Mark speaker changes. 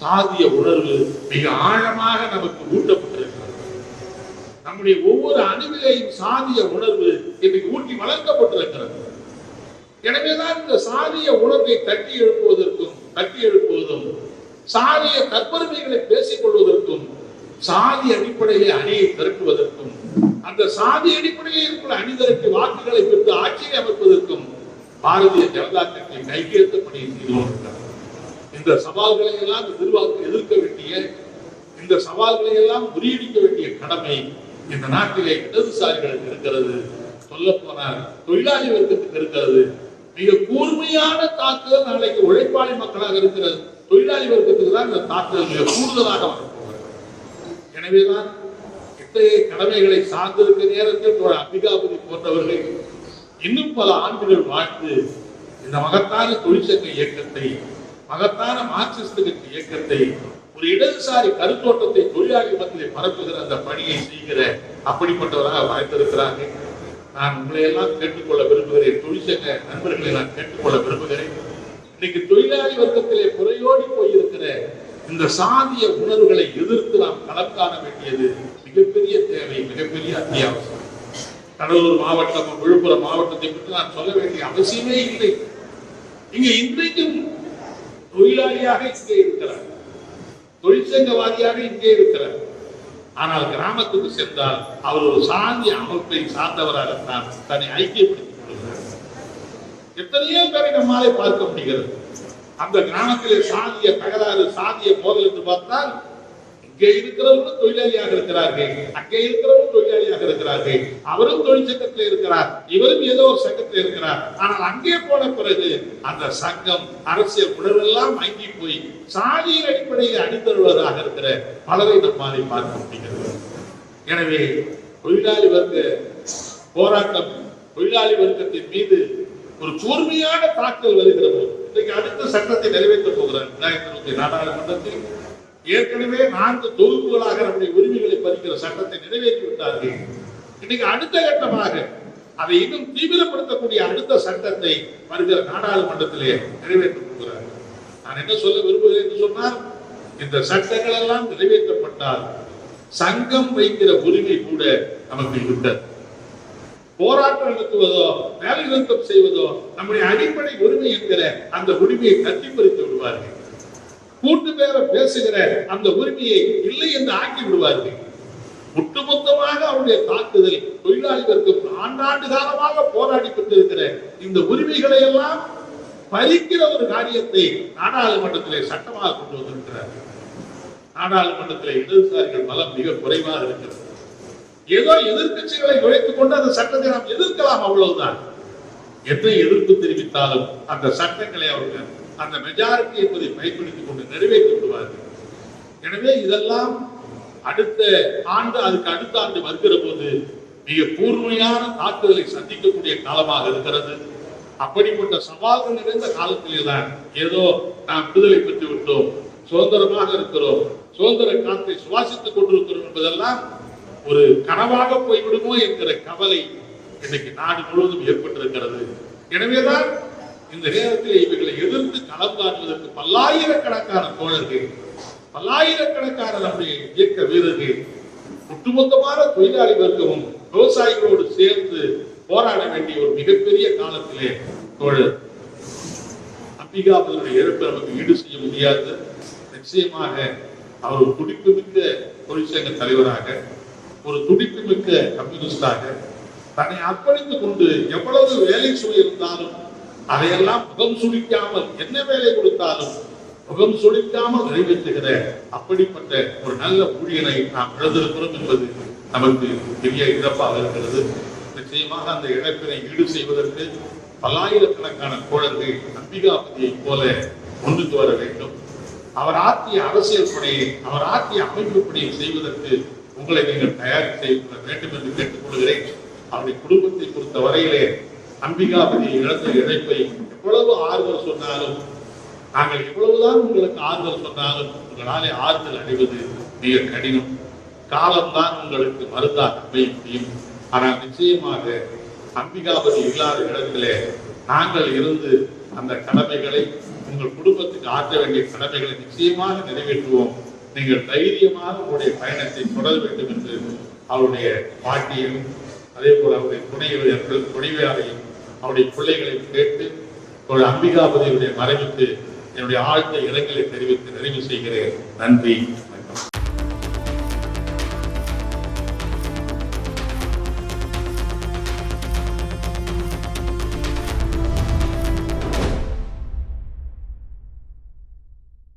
Speaker 1: சாதிய உணர்வு மிக ஆழமாக நமக்கு ஊட்டப்பட்டிருக்கிறது. நம்முடைய ஒவ்வொரு அணுவிலையும் சாதிய உணர்வு இன்றைக்கு ஊட்டி வளர்க்கப்பட்டிருக்கிறது. எனவேதான் இந்த சாதிய உணர்வை தட்டி எழுப்புவதற்கும் தட்டி எழுப்புவதும் சாதிய தற்பெருமைகளை பேசிக் கொள்வதற்கும் சாதி அடிப்படையிலே அணியை திரட்டுவதற்கும் அந்த சாதி அடிப்படையில் இருக்கிற அணி வாக்குகளை பெற்று ஆட்சியை அமைப்பதற்கும் பாரதிய ஜனதா கட்சி கைகேற்ற பணியை செய்து இந்த சவால்களை எல்லாம் எதிர்பார்த்து எதிர்க்க வேண்டிய இந்த சவால்களை எல்லாம் முறியடிக்க வேண்டிய கடமை இந்த நாட்டிலே இடதுசாரிகளுக்கு இருக்கிறது. சொல்ல போனால் தொழிலாளி வர்க்கத்துக்கு இருக்கிறது. மிக கூர்மையான தாக்குதல் நாளைக்கு உழைப்பாளி மக்களாக இருக்கிற தொழிலாளி வர்க்கத்துக்கு தான் இந்த தாக்குதல் மிக கூடுதலாக வரப்போகிறது எனவேதான் இத்தகைய கடமைகளை சார்ந்திருக்க நேரத்தில் தோழர் அம்பிகாபதி போன்றவர்கள் இன்னும் பல ஆண்டுகள் வாழ்ந்து இந்த மகத்தான தொழிற்சங்க இயக்கத்தை மகத்தான மார்க்சிஸ்ட் இயக்கத்தை ஒரு இடதுசாரி கருத்தோட்டத்தை தொழிலாளி மத்தியிலே பரப்புகிற அந்த பணியை செய்கிற அப்படிப்பட்டவராக வாய்த்திருக்கிறாங்க நான் உங்களை எல்லாம் கேட்டுக்கொள்ள விரும்புகிறேன். தொழிற்சங்க நண்பர்களை நான் கேட்டுக்கொள்ள விரும்புகிறேன். இன்னைக்கு தொழிலாளி வர்க்கத்திலே குறையோடி போயிருக்கிற இந்த சாதிய உணர்வுகளை எதிர்த்து நாம் களம் காண வேண்டியது மிகப்பெரிய தேவை மிகப்பெரிய அத்தியாவசியம். கடலூர் மாவட்டம் விழுப்புரம் மாவட்டத்தை பற்றி நான் சொல்ல வேண்டிய அவசியமே இல்லை. இங்க இன்றைக்கும் தொழிலாளியாக இங்கே இருக்கிறார். தொழிற்சங்கவாதியாக இங்கே இருக்கிறார். ஆனால் கிராமத்துக்கு சென்றால் அவர் ஒரு சாதிய அமைப்பை சார்ந்தவராகத்தான் தன்னை ஐக்கியப்படுத்திக் கொள்கிறார். எத்தனையோ பேரை நம்மாலே பார்க்க முடிகிறது. அந்த கிராமத்திலே சாதிய தகராறு சாதிய மோதல் என்று பார்த்தால் இங்கே இருக்கிறவர்களும் தொழிலாளியாக இருக்கிறார்கள். அங்கே இருக்கிறவரும் தொழிலாளியாக இருக்கிறார்கள். அவரும் தொழிற்சங்கத்தில் இருக்கிறார். இவரும் ஏதோ ஒரு சங்கத்தில் இருக்கிறார். ஆனால் அங்கே போன பிறகு அந்த சங்கம் அரசியல் உணர்வெல்லாம் மங்கி போய் சாதியின் அடிப்படையில் அணிந்தருவதாக இருக்கிற பலரை நம்மாலே பார்க்க முடிகிறது. எனவே தொழிலாளி வர்க்க போராட்டம் தொழிலாளி வர்க்கத்தின் மீது ஒரு கூர்மையான தாக்கல் வருகிற போது இன்றைக்கு அடுத்த சட்டத்தை நிறைவேற்றப் போகிறார் இரண்டாயிரத்தி நாடாளுமன்றத்தில் ஏற்கனவே நான்கு தொகுப்புகளாக நம்முடைய உரிமைகளை பறிக்கிற சட்டத்தை நிறைவேற்றி விட்டார்கள். இன்னைக்கு அடுத்த கட்டமாக அதை இன்னும் தீவிரப்படுத்தக்கூடிய அடுத்த சட்டத்தை வருகிற நாடாளுமன்றத்திலே நிறைவேற்றப் போகிறார்கள். நான் என்ன சொல்ல விரும்புகிறேன் என்று சொன்னால் இந்த சட்டங்கள் எல்லாம் நிறைவேற்றப்பட்டால் சங்கம் வைக்கிற உரிமை கூட நமக்கு விட்டது போராட்டம் நடத்துவதோ வேலை நிறுத்தம் செய்வதோ நம்முடைய அடிப்படை உரிமை என்கிற அந்த உரிமையை தட்டி பறித்து விடுவார்கள். கூட்டு பேசுகிற அந்த உரிமையை இல்லை என்று ஆக்கி விடுவார்கள் ஒட்டுமொத்தமாக அவருடைய தாக்குதல் தொழிலாளிகளுக்கு ஆண்டாண்டு காலமாக போராடி கொண்டிருக்கிற இந்த உரிமைகளை எல்லாம் பறிக்கிற ஒரு காரியத்தை நாடாளுமன்றத்திலே சட்டமாக கொண்டு வந்திருக்கிறார். நாடாளுமன்றத்திலே இடதுசாரிகள் பலம் மிக குறைவாக இருக்கிறது. ஏதோ எதிர்க்கட்சிகளை உழைத்துக் கொண்டு அந்த சட்டத்தை நாம் எதிர்க்கலாம் அவ்வளவுதான். எத்தனை எதிர்ப்பு தெரிவித்தாலும் அந்த சட்டங்களை அவர்கள் அந்த மெஜாரிட்டி என்பதை பயன்படுத்திக் கொண்டு நிறைவேற்றி விடுவார்கள் எனவே இதெல்லாம் அடுத்த ஆண்டு அதுக்கு அடுத்த ஆண்டு வருகிற போது மிக கூர்மையான தாக்குதலை சந்திக்கக்கூடிய காலமாக இருக்கிறது. அப்படிப்பட்ட சவால்கள் நிறைந்த காலத்திலே தான் ஏதோ நாம் விடுதலை பெற்று விட்டோம் சுதந்திரமாக இருக்கிறோம் சுதந்திர காற்றை சுவாசித்துக் கொண்டிருக்கிறோம் என்பதெல்லாம் ஒரு கனவாக போய்விடுமோ என்கிற கவலை இன்னைக்கு நாடு முழுவதும் ஏற்பட்டிருக்கிறது. எனவேதான் இந்த நேரத்தில் இவர்களை எதிர்த்து களம் பல்லாயிரக்கணக்கான தோழர்கள் பல்லாயிரக்கணக்கான நம்முடைய இயக்க வீரர்கள் ஒட்டுமொத்தமான தொழிலாளி வர்க்கமும் விவசாயிகளோடு சேர்ந்து போராட வேண்டிய ஒரு மிகப்பெரிய காலத்திலே தோழர் அம்பிகாபதியுடைய இறப்பு நமக்கு ஈடு செய்ய முடியாது. நிச்சயமாக அவர் ஒரு துடிப்புமிக்க தொழிற்சங்க தலைவராக ஒரு துடிப்புமிக்க கம்யூனிஸ்டாக தன்னை அர்ப்பணித்துக் கொண்டு எவ்வளவு வேலை சுவை இருந்தாலும் அதையெல்லாம் முகம் சுளிக்காமல் என்ன வேலை கொடுத்தாலும் முகம் சுளிக்காமல் நிறைவேற்றுகிற அப்படிப்பட்ட ஒரு நல்ல ஊழியனை நாம் இழந்திருக்கிறோம் என்பது நமக்கு பெரிய இழப்பாக இருக்கிறது. நிச்சயமாக அந்த இழப்பினை ஈடு செய்வதற்கு பல்லாயிரக்கணக்கான தோழர்கள் அம்பிகாபதியை போல முன்னுக்கு வர வேண்டும். அவர் ஆற்றிய அரசியல் பணியை அவர் ஆற்றிய அமைப்பு பணியை செய்வதற்கு உங்களை நீங்கள் தயார் செய்து கொள்ள வேண்டும் என்று கேட்டுக்கொள்கிறேன் அவருடைய குடும்பத்தை பொறுத்த வரையிலே அம்பிகாபதி இழந்த இழைப்பை எவ்வளவு ஆறுதல் சொன்னாலும் நாங்கள் எவ்வளவுதான் உங்களுக்கு ஆறுதல் சொன்னாலும் உங்களாலே ஆறுதல் அடைவது மிக கடினம். காலம்தான் உங்களுக்கு மருந்தாக அமைய முடியும் ஆனால் நிச்சயமாக அம்பிகாபதி இல்லாத இடத்திலே நாங்கள் இருந்து அந்த கடமைகளை உங்கள் குடும்பத்துக்கு ஆற்ற வேண்டிய கடமைகளை நிச்சயமாக நிறைவேற்றுவோம். நீங்கள் தைரியமாக உங்களுடைய பயணத்தை தொடர வேண்டும் என்று அவருடைய பாட்டியும் அதே போல அவருடைய துணைவியர்கள் துணைவியாரையும் அவருடைய பிள்ளைகளை கேட்டு அவருடைய அம்பிகாபதியுடைய மறைவுக்கு என்னுடைய ஆழ்ந்த இரங்கலை தெரிவித்து நிறைவு செய்கிறேன். நன்றி.